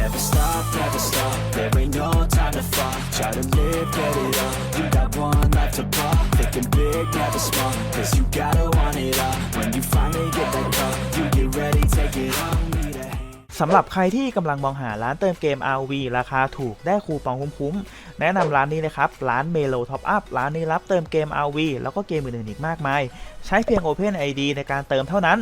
Never stop, never stop. There ain't no time to fall. Try to live, get it up. You got one life to ball. Thinking big, never small. Cause you gotta want it all. When you finally get that call, you get ready, take it all. Need a hand. สำหรับใครที่กำลังมองหาร้านเติมเกม RV ราคาถูกได้คูปองคุ้มๆ แนะนำร้านนี้เลยครับ ร้าน Melo Top Up ร้านนี้รับเติมเกม RV แล้วก็เกมอื่นๆอีกมากมาย ใช้เพียง Open ID ในการเติมเท่านั้น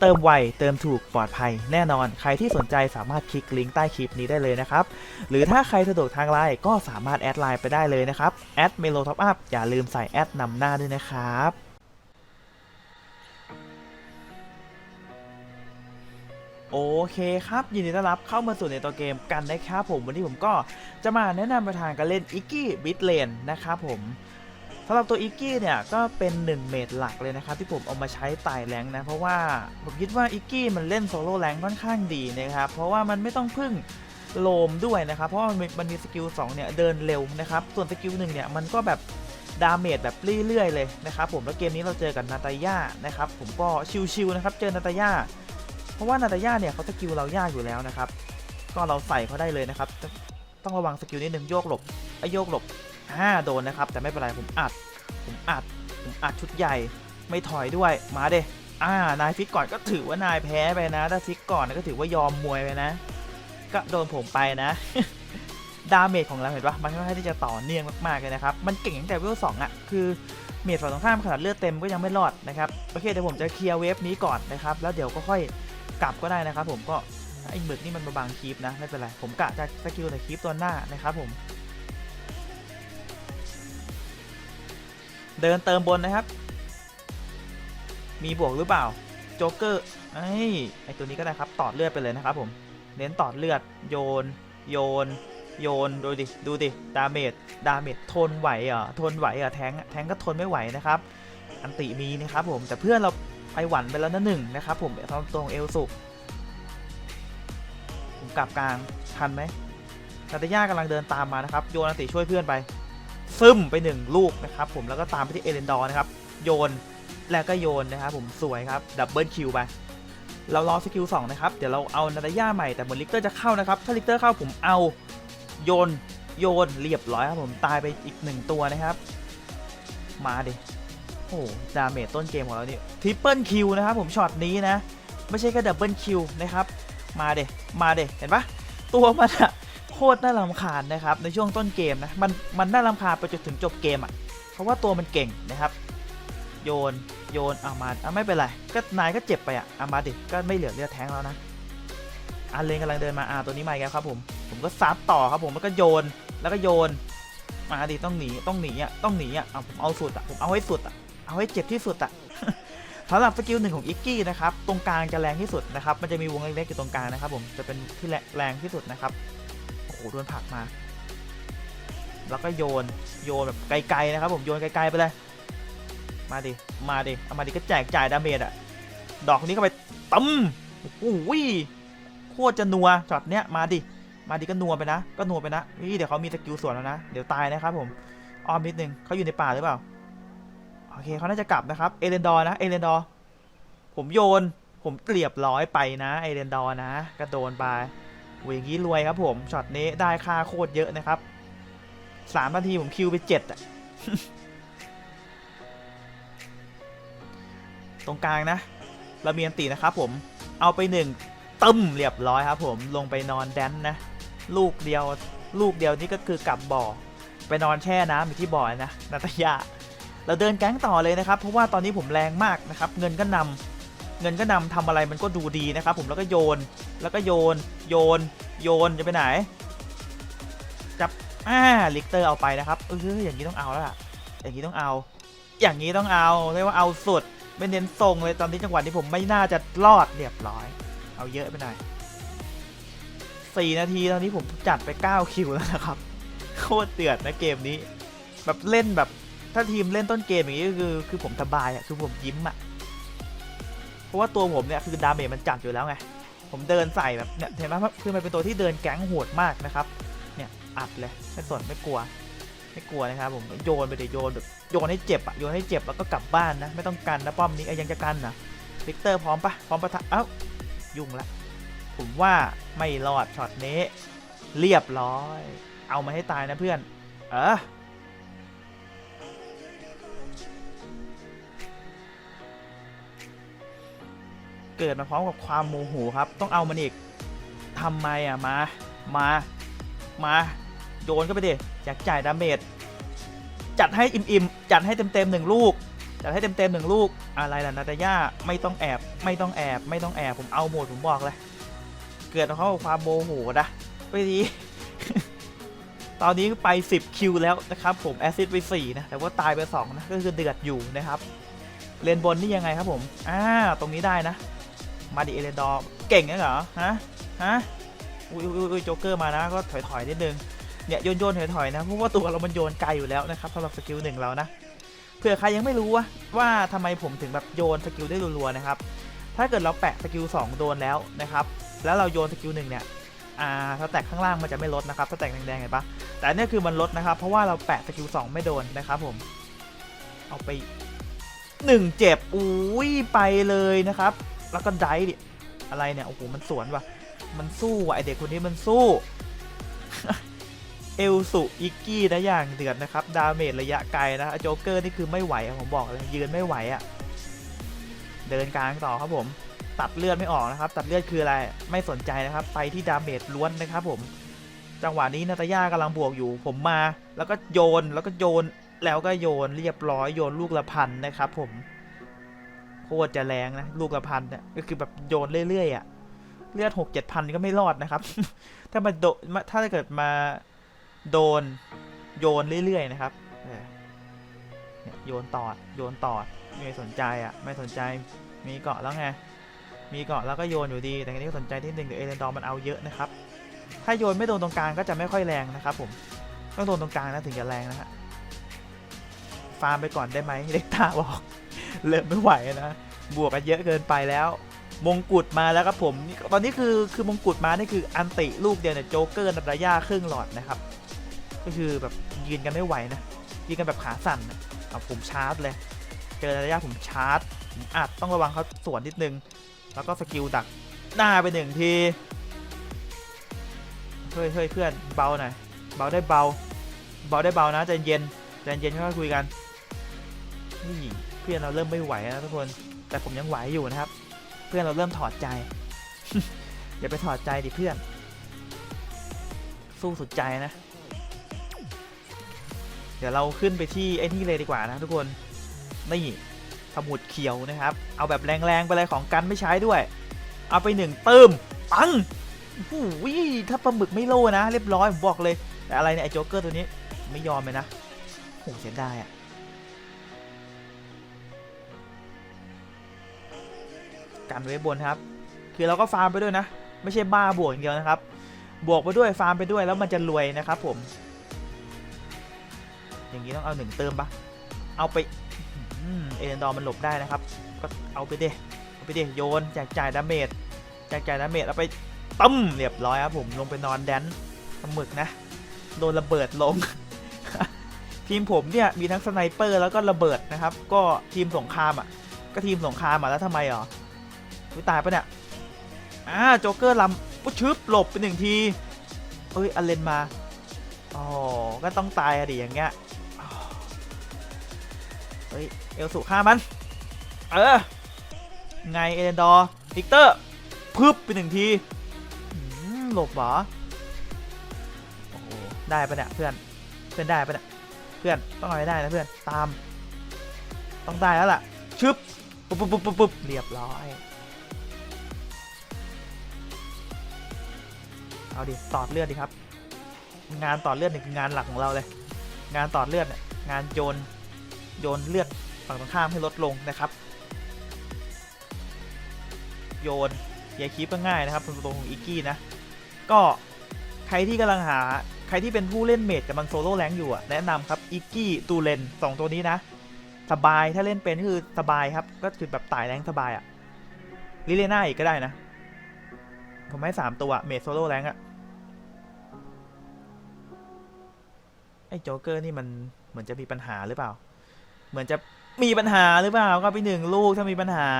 เติมไวเติมถูกปลอดภัยแน่นอน ใครที่สนใจสามารถคลิกลิงก์ใต้คลิปนี้ได้เลยนะครับ หรือถ้าใครสะดวกทางไลน์ก็สามารถแอดไลน์ไปได้เลยนะครับแอด Melo Top Up อย่าลืมใส่แอดนำหน้าด้วยนะครับโอเคครับ ยินดีต้อนรับเข้ามาสู่ในตัวเกมกันนะครับผมวันนี้ผมก็จะมาแนะนำไปทางการเล่นอิกกี้บิทเลนนะครับผม สำหรับตัวอิกกี้เนี่ยก็เป็น1เมดหลักเลยนะครับที่ผมเอามาใช้ไต่แรงนะ เพราะว่าผมคิดว่าอิกกี้มันเล่นโซโล่แรงค่อนข้างดีนะครับเพราะว่ามันไม่ต้องพึ่งโลมด้วยนะครับเพราะว่ามันมีมันมีสกิล2เนี่ยเดินเร็วนะครับส่วนสกิลหนึ่งเนี่ยมันก็แบบดาเมจแบบเรื่อยๆเลยนะครับผมแล้วเกมนี้เราเจอกับนาตาย่านะครับผมก็ชิวๆนะครับเจอนาตาย่าเพราะว่านาตาย่าเนี่ยเขาสกิลเรายากอยู่แล้วนะครับก็เราใส่เขาได้เลยนะครับต้องระวังสกิลนิดนึงโยกหลบไอโยกหลบ อ่าโดนนะครับ แต่ไม่เป็นไรผมอัด ผมอัด ผมอัดชุดใหญ่ ไม่ถอยด้วย มาเด้อ่านายฟิกก่อนก็ถือว่านายแพ้ไปนะ ถ้าฟิกก่อนก็ถือว่ายอมมวยไปนะ ก็โดนผมไปนะ ดาเมจของเราเห็นปะมันค่อนข้างที่จะต่อเนื่องมากๆเลยนะครับ มันเก่งตั้งแต่เวลสองอะ คือเมจฝั่งตรงข้ามขนาดเลือดเต็มก็ยังไม่รอดนะครับ โอเคเดี๋ยวผมจะเคลียร์เวฟนี้ก่อนนะครับ แล้วเดี๋ยวก็ค่อยกลับก็ได้นะครับ ผมก็ไอ้หมึกนี่มันมาบางคลิปนะ ไม่เป็นไร ผมกะจะสกิลแต่คลิปตัวหน้านะครับผม เดินเติมบนนะครับ มีบวกหรือเปล่า โจ๊กเกอร์ไอ้ไอตัวนี้ก็ได้ครับ ตอดเลือดไปเลยนะครับผม เน้นตอดเลือด โยน โยน โยน ดูดิ ดูดิ ดาเมจ ดาเมจ ทนไหวเหรอะทนไหวเหรอะแทงแทงก็ทนไม่ไหวนะครับ อันติมีนะครับผม แต่เพื่อนเราไปหวันไปแล้วนะหนึ่งนะครับผมตรงตรงเอลสุผมกลับกลางทันไหมนาตาย่ากำลังเดินตามมานะครับ โยนอันติช่วยเพื่อนไป ซึมไปหนึ่งลูกนะครับผมแล้วก็ตามไปที่เอเลนดอร์นะครับ โยนแล้วก็โยนนะครับผมสวยครับดับเบิลคิวไปเรารอสกิลสองนะครับ เดี๋ยวเราเอานาตาย่าใหม่แต่เหมือนลิกเตอร์จะเข้านะครับ ถ้าลิกเตอร์เข้าผมเอาโยนโยนเรียบร้อยครับผมตายไปอีกหนึ่งตัวนะครับ มาดิโอ้ดาเมจต้นเกมของเรานี่ทริปเปิลคิวนะครับผมช็อตนี้นะ ไม่ใช่แค่ดับเบิลคิวนะครับ มาเดมาเดเห็นปะตัวมันอะ โคตรน่ารำคาญนะครับ ในช่วงต้นเกมนะ มันมันน่ารำคาญไปจนถึงจบเกมอะเพราะว่าตัวมันเก่งนะครับ โยนโยนเอามาอะไม่เป็นไรก็นายก็เจ็บไปอะเอามาดิก็ไม่เหลือเลือดแทงแล้วนะอันเลนกำลังเดินมาอาตัวนี้มาอีกแล้วครับผมผมก็ซัดต่อครับผมแล้วก็โยนแล้วก็โยนมาดิต้องหนีต้องหนีอะต้องหนีอะเอาผมเอาสุดอะผมเอาให้สุดอะเอาให้เจ็บที่สุดอะสำหรับสกิลหนึ่งของอิกกี้นะครับตรงกลางจะแรงที่สุดนะครับมันจะมีวงเล็กๆอยู่ตรงกลางนะครับผมจะเป็นที่แรงที่สุดนะครับ โดนผักมา แล้วก็โยนโยนแบบไกลๆนะครับ ผมโยนไกลๆไปเลย มาดิมาดิเอามาดิก็แจกจ่ายดาเมจอะดอกนี้เข้าไปตั้มโอ้โหโคตรจะนัวช็อตเนี้ยมาดิมาดิก็นัวไปนะ ก็นัวไปนะนี่เดี๋ยวเขามีสกิลสวนแล้วนะเดี๋ยวตายนะครับผมอ้อมนิดนึงเขาอยู่ในป่าหรือเปล่าโอเคเขาน่าจะกลับนะครับเอเลนดอร์นะเอเลนดอร์ผมโยนผมเรียบร้อยไปนะเอเลนดอร์นะกระโดนไป วอย่างนี้รวยครับผมช็อตนี้ได้ค่าโคตรเยอะนะครับสามนาทีผมคิวไปเจ็ดอะตรงกลางนะเรามีอันตีนะครับผมเอาไปหนึ่งตึมเรียบร้อยครับผมลงไปนอนแดนนะ ลูกเดียวลูกเดียวนี่ก็คือกลับบ่อ ไปนอนแช่น้ำอยู่ที่บ่อนะนาตยาเราเดินแก๊งต่อเลยนะครับ เพราะว่าตอนนี้ผมแรงมากนะครับ เงินก็นำ เงินก็นำทำอะไรมันก็ดูดีนะครับผมแล้วก็โยนแล้วก็โยน โยน โยนจะไปไหน จับอ่าลิกเตอร์เอาไปนะครับเอออย่างนี้ต้องเอาแล้วล่ะ อย่างนี้ต้องเอา อย่างนี้ต้องเอาเรียกว่าเอาสุดไม่เน้นทรงเลยตอนนี้จังหวะนี้ผมไม่น่าจะรอดเรียบร้อย เอาเยอะไปหน่อยสี่นาทีตอนนี้ผมจัดไป9คิวแล้วนะครับโคตรเดือดนะเกมนี้ แบบเล่นแบบถ้าทีมเล่นต้นเกมอย่างนี้ก็คือคือผมสบายอะคือผมยิ้มอะ ราะว่าตัวผมเนี่ยคือดาเมจมันจัดอยู่แล้วไง ผมเดินใส่แบบเนี่ยเห็นไหมคือมันเป็นตัวที่เดินแก๊งโหดมากนะครับ เนี่ยอัดเลยไม่สนไม่กลัว ไม่กลัวนะครับผมโยนไปเดี๋ยวโยนแบบโยนให้เจ็บอะโยนให้เจ็บแล้วก็กลับบ้านนะไม่ต้องกันนะป้อมนี้เอ้ยยังจะกันนะวิกเตอร์พร้อมปะพร้อมปะทะเอ้ายุ่งละผมว่าไม่รอดช็อตนี้ เรียบร้อย เอามาให้ตายนะเพื่อน เออ เกิดมาพร้อมกับความโมโหครับ ต้องเอามันอีกทำไมอะมา มา มาโยนเข้าไปดิอยากจ่ายดาเมจจัดให้อิ่มๆจัดให้เต็มๆหนึ่งลูกจัดให้เต็มๆหนึ่งลูกอะไรล่ะนาตาย่าไม่ต้องแอบไม่ต้องแอบไม่ต้องแอบผมเอาหมดผมบอกเลยเกิดมาพร้อมกับความโมโหนะไปดีตอนนี้ไป 10 คิวแล้วนะครับ ผมแอซิดไป4นะแต่ว่าตายไป2นะก็คือเดือดอยู่นะครับเลนบนนี่ยังไงครับผม อ่า ตรงนี้ได้นะ มาดิเอเลนดอร์เก่งนะเหรอฮะฮะอุ้ยอุ้ยโจ๊กเกอร์มานะก็ถอยถอยๆนิดนึงเนี่ยโยนโยนถอยถอยๆนะเพราะว่าตัวเรามันโยนไกลอยู่แล้วนะครับสำหรับสกิลหนึ่งเรานะเผื่อใครยังไม่รู้ว่าว่าทำไมผมถึงแบบโยนสกิลได้รัวๆนะครับ ถ้าเกิดเราแปะสกิล2โดนแล้วนะครับ แล้วเราโยนสกิลหนึ่งเนี่ยอ่าสแต็กข้างล่างมันจะไม่ลดนะครับสแต็กแดงๆเห็นปะแต่เนี่ยคือมันลดนะครับ เพราะว่าเราแปะสกิล2ไม่โดนนะครับผม เอาไปหนึ่งเจ็บอุ้ยไปเลยนะครับ แล้วก็ได้ดิอะไรเนี่ยโอ้โหมันสวนว่ะมันสู้ว่ะไอเด็กคนนี้มันสู้เอลสุอิกกี้นะอย่างเดือดนะครับ ดาเมจระยะไกลนะโจ๊กเกอร์นี่คือไม่ไหวผมบอกเลยยืนไม่ไหวอะเดินกลางต่อครับผม ตัดเลือดไม่ออกนะครับ ตัดเลือดคืออะไรไม่สนใจนะครับ ไปที่ดาเมจล้วนนะครับผม จังหวะนี้นาตาย่ากำลังบวกอยู่ ผมมา แล้วก็โยนแล้วก็โยนแล้วก็โยนเรียบร้อยโยนลูกละพันนะครับผม โคตรจะแรงนะ ลูกละพันเนี่ยก็คือแบบโยนเรื่อยๆอะเลือดหกเจ็ดพันก็ไม่รอดนะครับ ถ้ามาโดมาถ้าเกิดมาโดนโยนเรื่อยๆนะครับเนี่ยโยนตอด โยนตอด ไม่สนใจอะ ไม่สนใจ มีเกาะแล้วไง มีเกาะแล้วก็โยนอยู่ดี แต่ทีนี้ก็สนใจที่หนึ่งเดี๋ยวเอเลนดอร์มันเอาเยอะนะครับ ถ้าโยนไม่โดนตรงกลางก็จะไม่ค่อยแรงนะครับผม ต้องโดนตรงกลางนะถึงจะแรงนะฮะ ฟาร์มไปก่อนได้ไหมเล็กตาบอก เริ่มไม่ไหวนะบวกกันเยอะเกินไปแล้ว มงกุฎมาแล้วครับผม ตอนนี้คือคือมงกุฎมานี่คืออันติลูกเดียวเนี่ยโจ๊กเกอร์นัตยาครึ่งหลอดนะครับ ก็คือแบบยืนกันไม่ไหวนะยืนกันแบบขาสั่นนะเอาผมชาร์จเลย เจอนัตยาผมชาร์จผมอัดต้องระวังเขาสวนนิดนึง แล้วก็สกิลดักหน้าไปหนึ่งทีเฮ้ยเฮ้ยเพื่อนเบาหน่อยเบาได้เบาเบาได้เบานะใจเย็นใจเย็นค่อยคุยกันนี่ พื่อนเราเริ่มไม่ไหวแล้วทุกคน แต่ผมยังไหวอยู่นะครับ เพื่อนเราเริ่มถอดใจ อย่าไปถอดใจดิเพื่อน สู้สุดใจนะ เดี๋ยวเราขึ้นไปที่ไอ้นี่เลยดีกว่านะทุกคน นี่สมุดเขียวนะครับ เอาแบบแรงๆไปเลยของกันไม่ใช้ด้วย เอาไปหนึ่งเติมปังโอ้โหถ้าปลาหมึกไม่โลนะ เรียบร้อยผมบอกเลย แต่อะไรเนี่ยไอ้โจ๊กเกอร์ตัวนี้ไม่ยอมเลยนะโอ้โหเสียดายอะ กันไว้บนครับ คือเราก็ฟาร์มไปด้วยนะ ไม่ใช่บ้าบวกอย่างเดียวนะครับ บวกไปด้วยฟาร์มไปด้วยแล้วมันจะรวยนะครับผม อย่างนี้ต้องเอาหนึ่งเติมปะเอาไปเอเดนดอร์มันหลบได้นะครับ ก็เอาไปเดเอาไปเดโยนแจกจ่ายดาเมจแจกจ่ายดาเมจเอาไปตั้มเรียบร้อยครับผมลงไปนอนแดนปลาหมึกนะโดนระเบิดลง ทีมผมเนี่ยมีทั้งสไนเปอร์แล้วก็ระเบิดนะครับ ก็ทีมสงครามอะก็ทีมสงครามอะแล้วทำไมเหรอ อุ๊ยตายปะเนี่ย อ่าโจ๊กเกอร์ลำปุ๊ชึบหลบไปหนึ่งที เอ้ยอเลนมา อ๋อ ก็ต้องตายอะดิอย่างเงี้ยอ๋อเฮ้ย เอลสุฆ่ามัน เออ ไงเอเลนดอร์วิกเตอร์พึบไปหนึ่งที หลบหรอโอ้โหได้ปะเนี่ยเพื่อน เพื่อนได้ปะเนี่ย เพื่อนต้องเอาให้ได้นะเพื่อน ตาม ต้องได้แล้วล่ะ ชึบปุบปุ๊บปุ๊บปุ๊บปุ๊บเรียบร้อย เอาดิตอดเลือดดิครับ งานตอดเลือดนี่คืองานหลักของเราเลย งานตอดเลือดเนี่ยงานโยนโยนเลือดฝั่งตรงข้ามให้ลดลงนะครับ โยนยาคีบก็ง่ายนะครับตรงของอิกกี้นะ ก็ใครที่กำลังหาใครที่เป็นผู้เล่นเมดกำลังโซโล่แรงอยู่อะแนะนำครับอิกกี้ตูเลนสองตัวนี้นะ สบายถ้าเล่นเป็นก็คือสบายครับ ก็คือแบบไต่แรงสบายอะลิเลน่าอีกก็ได้นะ ผมให้สามตัวเมดโซโล่แรงอะ ไอ้โจ๊กเกอร์นี่มันเหมือนจะมีปัญหาหรือเปล่า เหมือนจะมีปัญหาหรือเปล่า ก็ไปหนึ่งลูกถ้ามีปัญหา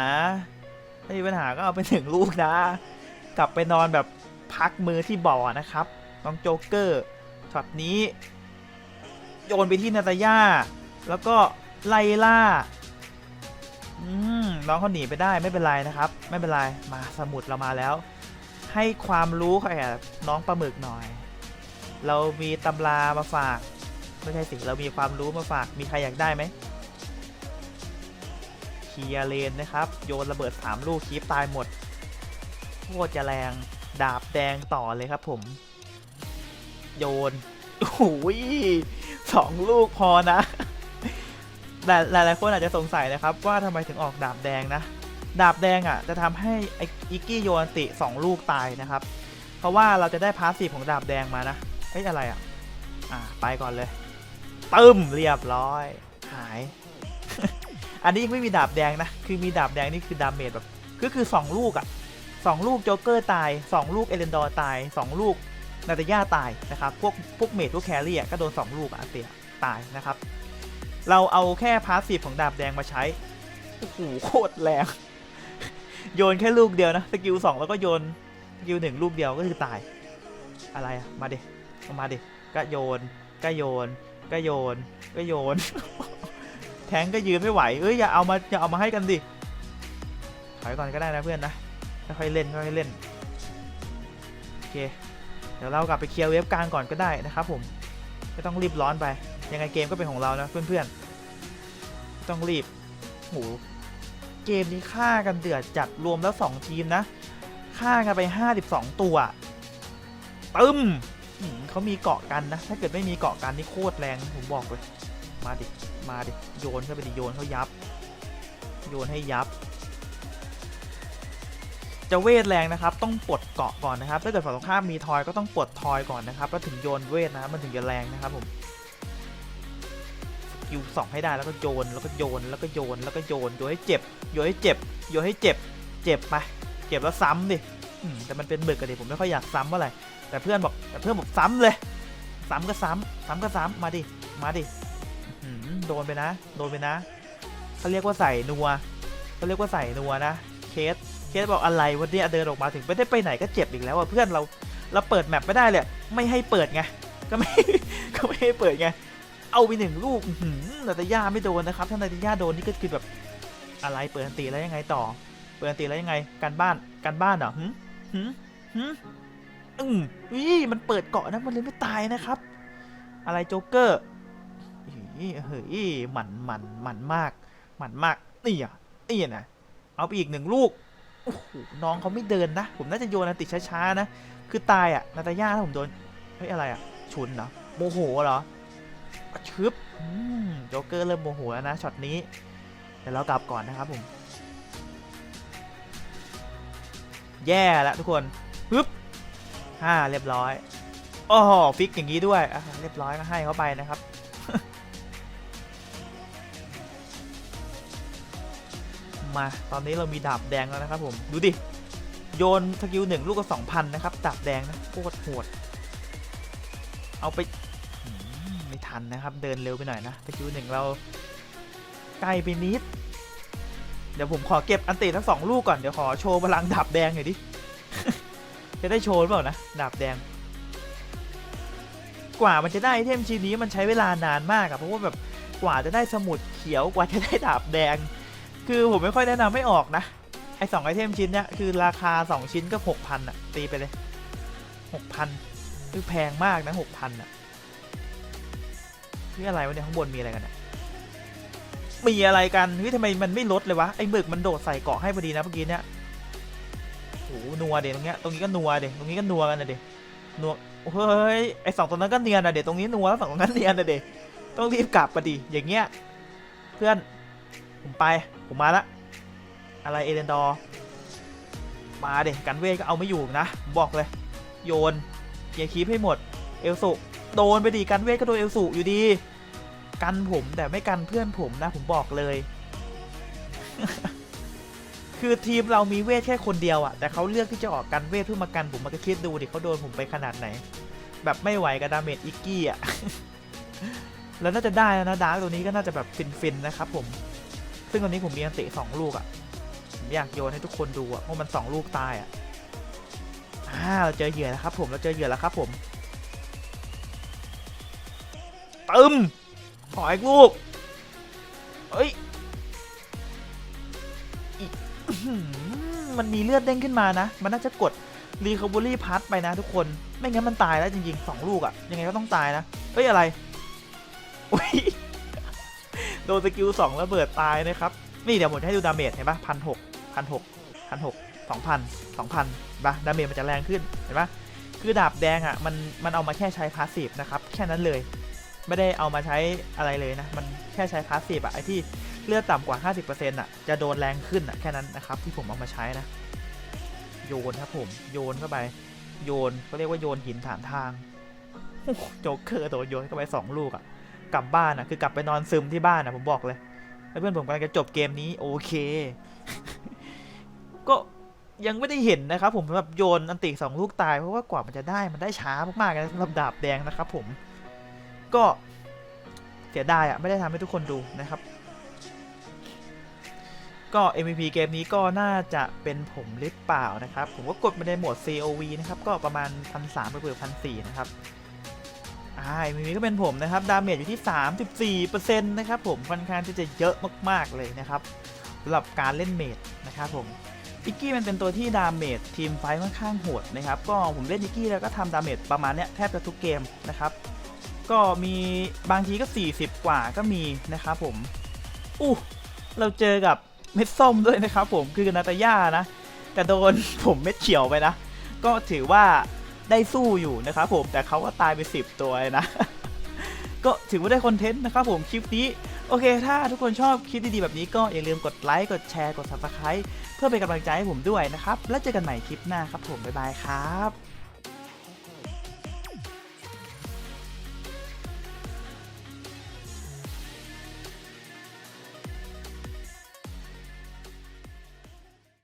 ถ้ามีปัญหาก็เอาไปหนึ่งลูกนะ กลับไปนอนแบบพักมือที่บ่อนะครับน้องโจ๊กเกอร์ช็อตนี้ โยนไปที่นาตาย่า แล้วก็ไล่ล่าอืมน้องเขาหนีไปได้ไม่เป็นไรนะครับ ไม่เป็นไรมาสมุดเรามาแล้ว ให้ความรู้เขาแอบน้องปลาหมึกหน่อย เรามีตำรามาฝาก ไม่ใช่สิเรามีความรู้มาฝากมีใครอยากได้ไหมเคลียร์เลนนะครับ โยนระเบิด 3 ลูกคีปตายหมดโคตรจะแรงดาบแดงต่อเลยครับผม โยนโอ้ยสองลูกพอนะแต่หลายคนอาจจะสงสัยนะครับ ว่าทำไมถึงออกดาบแดงนะ ดาบแดงอะ จะทำให้ไอิกกี้โยนติสองลูกตายนะครับ เพราะว่าเราจะได้พาสซีฟของดาบแดงมานะเฮ้ยอะไรอะ อ่าไปก่อนเลย ตึมเรียบร้อย หาย อันนี้ยังไม่มีดาบแดงนะ คือมีดาบแดงนี่คือดาเมจแบบ ก็คือ 2 ลูกอะ่ะสองลูกโจ๊กเกอร์ตาย 2 ลูกเอเลนดอร์ตาย 2 ลูกนาตาย่าตายนะครับ พวกพวกเมจพวกแครี่อะก็โดน 2 ลูกอะเตียตายนะครับ เราเอาแค่พาสซีฟของดาบแดงมาใช้ โอ้โหโคตรแรง โยนแค่ลูกเดียวนะ สกิลสองแล้วก็โยน สกิลหนึ่งลูกเดียวก็คือตาย อะไรอะมาดิเอามาดิก็โยนก็โยน ก็โยนก็โยน แทงก็ยืนไม่ไหวเอ้ยอย่าเอามาอย่าเอามาให้กันดิถอยก่อนก็ได้นะเพื่อนนะค่อยเล่นค่อยเล่นโอเคเดี๋ยวเรากลับไปเคลียร์เวฟกลางก่อนก็ได้นะครับผมไม่ต้องรีบร้อนไปยังไงเกมก็เป็นของเรานะเพื่อนๆต้องรีบโหเกมนี้ฆ่ากันเดือดจัดรวมแล้ว 2 ทีมนะฆ่ากันไป 52 ตัวตึ้ม อืมเขามีเกาะกันนะ ถ้าเกิดไม่มีเกาะกันนี่โคตรแรงผมบอกเลย มาดิ มาดิ โยนเข้าไปดิ โยนเขายับ โยนให้ยับ จะเวทแรงนะครับ ต้องปลดเกาะก่อนนะครับ ถ้าเกิดฝั่งตรงข้ามมีทอยก็ต้องปลดทอยก่อนนะครับ แล้วถึงโยนเวทนะมันถึงจะแรงนะครับผมกิลสองให้ได้แล้วก็โยนแล้วก็โยนแล้วก็โยนแล้วก็โยนโยนให้เจ็บโยนให้เจ็บโยนให้เจ็บ เจ็บไป เจ็บแล้วซ้ำดิ แต่มันเป็นหมึกกันดิผมไม่ค่อยอยากซ้ำเท่าไหร่แต่เพื่อนบอกแต่เพื่อนบอกซ้ำเลยซ้ำก็ซ้ำซ้ำก็ซ้ำมาดิมาดิโดนไปนะ โดนไปนะเขาเรียกว่าใส่นัวเขาเรียกว่าใส่นัวนะเคสเคสบอกอะไรวันนี้เดินออกมาถึงไม่ได้ไปไหนก็เจ็บอีกแล้วอะเพื่อนเราเราเปิดแมปไม่ได้เลยไม่ให้เปิดไงก็ไม่ก็ไม่ให้เปิดไงเอาไปหนึ่งลูกนาตาย่าไม่โดนนะครับถ้านาตาย่าโดนนี่ก็คือแบบอะไรเปิดอันตีแล้วยังไงต่อ เปิดอันตีแล้วยังไงการบ้านการบ้านเหรอ หืมหืมหืมอืมวิมันเปิดเกาะนะมันเลยไม่ตายนะครับ อะไรโจ๊กเกอร์เฮ้ยเฮ้ยหมันหมันหมันมากหมันมากนี่อะนี่นะเอาไปอีกหนึ่งลูกโอ้โหน้องเขาไม่เดินนะ ผมน่าจะโยนติช้าๆนะ คือตายอะนาตาย่าถ้าผมโดนเฮ้ยอะไรอะชุนเหรอโมโหเหรอชึบอืมโจ๊กเกอร์เริ่มโมโหแล้วนะช็อตนี้เดี๋ยวเรากลับก่อนนะครับผม แย่แล้วทุกคนปึ๊บห้าเรียบร้อยโอ้โหฟิกอย่างนี้ด้วยอะเรียบร้อยก็ให้เขาไปนะครับ มาตอนนี้เรามีดาบแดงแล้วนะครับผมดูดิ โยนสกิลหนึ่งลูกก็สองพันนะครับ ดาบแดงนะโคตรโหด เอาไปไม่ทันนะครับ เดินเร็วไปหน่อยนะสกิลหนึ่งเราใกล้ไปนิด เดี๋ยวผมขอเก็บอันติทั้งสองลูกก่อน เดี๋ยวขอโชว์พลังดาบแดงหน่อยดิ จะได้โชว์หรือเปล่านะ ดาบแดง กว่ามันจะได้ไอเทมชิ้นนี้มันใช้เวลานานมากอะเพราะว่าแบบกว่าจะได้สมุดเขียวกว่าจะได้ดาบแดง คือผมไม่ค่อยแนะนำไม่ออกนะ ไอสองไอเทมชิ้นเนี้ยคือราคา 2 ชิ้นก็หกพันอะตีไปเลยหกพันคือแพงมากนะหกพันอะนี่อะไรวะเนี่ยข้างบนมีอะไรกันอะ มีอะไรกันเฮ้ยทำไมมันไม่ลดเลยวะไอ้หมึกมันโดดใส่เกาะให้พอดีนะเมื่อกี้เนี้ยโอ้โหนัวเด็ตรงเนี้ยตรงนี้ก็นัวเด็ตรงนี้ก็นัวกันนะเด็นัวเฮ้ยไอสองตัวนั้นก็เนียนอะเด็ตรงนี้นัวแล้วสองตัวนั้นเนียนอะเด็ต้องรีบกลับปะดิอย่างเงี้ยเพื่อนผมไปผมมาละอะไรเอเดนดอร์มาเด็กันเวทก็เอาไม่อยู่นะผมบอกเลย โยนเยร์คีปให้หมดเอลสุโดนไปดีกันเวทก็โดนเอลสูอยู่ดี กันผมแต่ไม่กันเพื่อนผมนะผมบอกเลย คือทีมเรามีเวทแค่คนเดียวอะแต่เขาเลือกที่จะออกกันเวทเพื่อมากันผมมาก็คิดดูดิเขาโดนผมไปขนาดไหน แบบไม่ไหวกับดาเมจอิกกี้อะแล้วน่าจะได้นะดาร์กตัวนี้ก็น่าจะแบบฟินๆนะครับผม ซึ่งตอนนี้ผมมีอันติสองลูกอะผมอยากโยนให้ทุกคนดูอะเพราะมันสองลูกตายอะอ่าเราเจอเหยื่อแล้วครับ ผมเราเจอเหยื่อแล้วครับ ผมตึม ขออีกลูก เอ้ยอีกมันมีเลือดเด้งขึ้นมานะ มันน่าจะกดรีคอ v บ r รี่พัทไปนะทุกคน ไม่งั้นมันตายแล้วจริงๆสองลูกอะยังไงก็ต้องตายนะ เฮ้ยอะไรอุ๊ยโดนสกิลสองระเบิดตายนะครับ นี่เดี๋ยวผมจะให้ดูดาเมจเห็นปะพันหกพันหกพันหกสองพันสองพันปะดาเมจมันจะแรงขึ้นเห็นปะคือดาบแดงอะมันมันเอามาแค่ใช้พาสซีฟนะครับ แค่นั้นเลย ไม่ได้เอามาใช้อะไรเลยนะ มันแค่ใช้พาสซีฟอะไอที่เลือดต่ำกว่า 50%อะจะโดนแรงขึ้นอะแค่นั้นนะครับที่ผมเอามาใช้นะ โยนครับผมโยนเข้าไป โยนเขาเรียกว่าโยนหินฐานทางโจ๊กเกอร์โดนโยนเข้าไปสองลูกอะกลับบ้านอะคือกลับไปนอนซึมที่บ้านอะผมบอกเลยแล้วเพื่อนผมกำลังจะจบเกมนี้โอเค ก็ยังไม่ได้เห็นนะครับ ผมสำหรับโยนอันติสองลูกตายเพราะว่ากว่ามันจะได้มันได้ช้ามากๆนะสำหรับดาบแดงนะครับ ผม ก็เสียดายอะไม่ได้ทำให้ทุกคนดูนะครับ ก็ MVP เกมนี้ก็น่าจะเป็นผมหรือเปล่านะครับ ผมก็กดมาในโหมด COV นะครับ ก็ประมาณพันสามไปเปิดพันสี่นะครับอ่า MVP ก็เป็นผมนะครับ ดาเมจอยู่ที่ 34%นะครับผมค่อนข้างที่จะเยอะมากๆเลยนะครับสำหรับการเล่นเมจนะครับผมอิกกี้มันเป็นตัวที่ดาเมจทีมไฟท์ค่อนข้างโหดนะครับ ก็ผมเล่นอิกกี้แล้วก็ทำดาเมจประมาณเนี้ยแทบจะทุกเกมนะครับ ก็มีบางทีก็ 40 กว่าก็มีนะครับผมอู้เราเจอกับเม็ดส้มด้วยนะครับผมคือนาตาย่านะ แต่โดนผมเม็ดเขียวไปนะ ก็ถือว่าได้สู้อยู่นะครับผมแต่เขาก็ตายไป 10 ตัวนะ ก็ถือว่าได้คอนเทนต์นะครับผมคลิปนี้โอเค ถ้าทุกคนชอบคลิปดีๆ แบบนี้ก็อย่าลืมกดไลค์ กดแชร์ กด subscribe เพื่อเป็นกำลังใจให้ผมด้วยนะครับ แล้วเจอกันใหม่คลิปหน้าครับผม บ๊ายบายครับ